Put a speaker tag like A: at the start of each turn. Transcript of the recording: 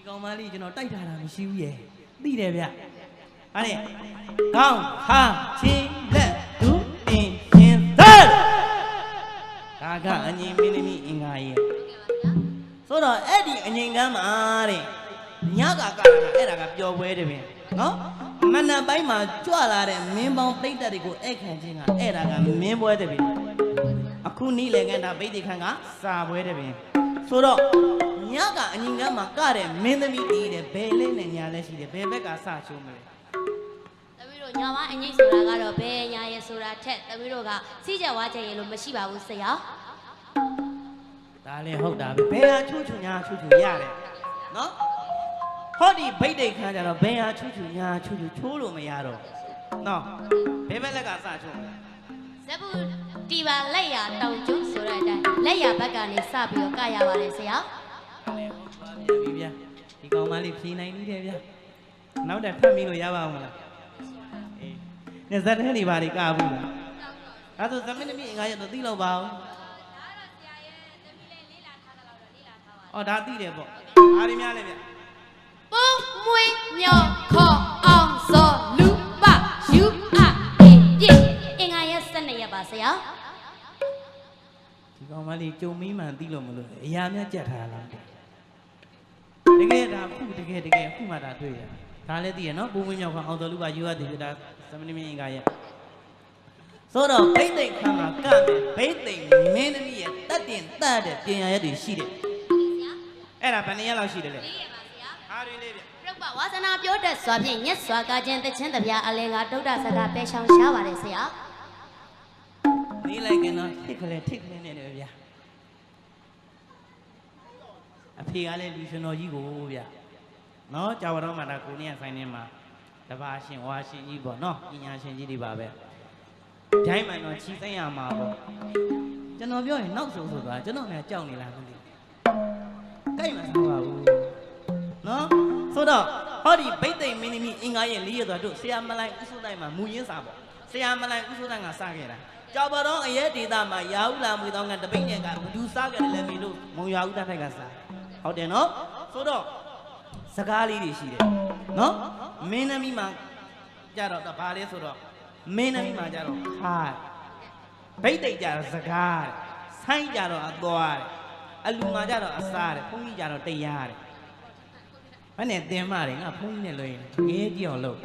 A: ဒီကောင်မလေးကျွန်တော်တိုက်ထားတာမရှိဘူးရဲ့သိတယ်ဗျဟာနဲ့ကောင်းဟာချင်းလက်ဒူတင်ရှင်သက်ဒါကအငြိမင်းသမီးအင်္ဂါရဲ့ဆိုတော့အဲ့ဒီအငြိမ်ကမ်းမှာတဲ့ညကကအဲ့ဒါကပျော်ပွဲတယ်ဗျနော်မနက်ပိုင်းမှာကြွလာတဲ့မင်းပေါင်းပြိတ္တတွေကိုအဲ့ခံခြင်းကအဲ့ဒါကမင်းပွဲတယ်ဗျအခုနီးလေကန်တာဗိဒ္ဓခန့်ကစာပွဲတယ်ဗျ ဆိုတော့ညကအငြိမ်ကမ်းမှာကတဲ့မင်းသမီးတည်တယ်ဘယ်လေးနဲ့ညာလဲရှိတယ်ဘယ်ဘက်ကစချိုးမလဲ
B: သမီးတို့ညာမအငိမ့်ဆိုတာကတော့ဘယ်ညာရဲဆိုတာထက်သမီးတို့ကစီးကြဝါချက်ရဲလို့မရှိပါဘူးဆရာ
A: ဒါလည်းဟုတ်တာပဲဘယ်ဟာချူချူညာချူချူရတယ်နော်ဟောဒီဗိတ်တိတ်ခန်းကြတော့ဘယ်ဟာချူချူညာချူချူချိုးလို့မရတော့နော်ဘယ်ဘက်လက်ကစချိုးမလဲ
B: ဇက်ဘူးတီပါလက်ရတောင်ကျွန်းဆို တဲ့အတိုင်းလက်ရဘက်ကနေစပြီးတော့ကရပါတယ်ဆရာ
A: ဒါလည်းဟုတ်ပါပြီဗျာဒီကောင်မလေးဖြေနိုင်နေတယ်ဗျာနောက်တက်ဖတ်မိလို့ရပါအောင်မလားအေးနေဇက်ထဲနေပါလေကဘူးလားဒါဆိုသမီးသမီးအင်္ဂါရတော့သိလို့ပါအောင်အော်ဒါသိတယ်ပေါ့အားရများလဲဗျာ
B: ပုံမွေးညောခေါ်အောင်စော
A: ကောင်မလေးကြုံမီးမှန်သိလို့မလို့လေအရာများကြက်ထားလားတကယ်ဒါခုတကယ်တကယ်ခုမှဒါတွေ့ရဒါလည်းသိရနော်ပုံမင်းမြောက်ခအောင်တော်လူပါယူရတယ်ပြတာသမဏမင်းအင်္ဂါရဲ့ဆိုတော့ဘိတ်သိက်ခါမှာကမယ်ဘိတ်သိက်မင်းသမီးရဲ့တတ်တင်တတ်တဲ့ပြင်ရရက်တွေရှိတယ်အဲ့ဒါဘယ်နှစ်ရက်လောက်ရှိတယ်လဲ
B: ၄ရက်ပါဆရာ
A: အားရလေးဗျ
B: ရုပ်ပဝါစနာပြောတတ်စွာဖြင့်ညက်စွာကာခြင်းတခြင်းတပြားအလင်ကဒုဒ္ဒစကားပဲရှောင်ရှားပါတယ်ဆရာ
A: နေလိုက်ကင်တော့ထစ်ခလဲထစ်ခလဲနေတယ်ဗျအဖေကလည်းလူရှင်တော်ကြီးကိုဗျနော်ကြာဝတော်မှာဒါကိုနေရဆိုင်နေမှာတပါရှင်ဝါရှင်ကြီးပေါ့နော်ပညာရှင်ကြီးတွေပါပဲဂျိုင်းမှန်တော့ချီသိမ့်ရမှာပေါ့ကျွန်တော်ပြောရင်နောက်ဆုံးဆိုသွားကျွန်တော်လည်းကြောက်နေလားမသိဘူးကြိုက်မှာစားပါဘူးနော်ဆိုတော့ဟောဒီဗိတ်သိမ့်မင်းသမီးအင်္ဂါရဲ့လေးရသွားတို့ဆရာမလိုက်ဥစုတိုင်းမှာမူရင်းစားပေါ့ဆရာမလိုက်ဥစုတိုင်းကစားခဲ့တာ ကြောက်ပါတော့အရက်ဒေတာမှာရာဟုလာမွေတောင်းကတပိတ်နဲ့ကဘဒူစားကြတယ်လည်းမင်းတို့မုံရွာဦးတန်းထိုက်ကစားဟုတ်တယ်နော်ဆိုတော့စကားလေးတွေရှိတယ်နော်မင်းသမီးမှာကြတော့ဘာလဲဆိုတော့မင်းသမီးမှာကြတော့ဟာဗိတ်သိမ့်ကြတော့စကားတဲ့ဆိုင်းကြတော့အသွားတဲ့အလူမှာကြတော့အစားတဲ့ဘုန်းကြီးကြတော့တရားတဲ့ဘယ်နဲ့တင်မတယ်ငါဖုန်းကြီးနဲ့လွှဲရင်ငဲကြည့်အောင်လုပ်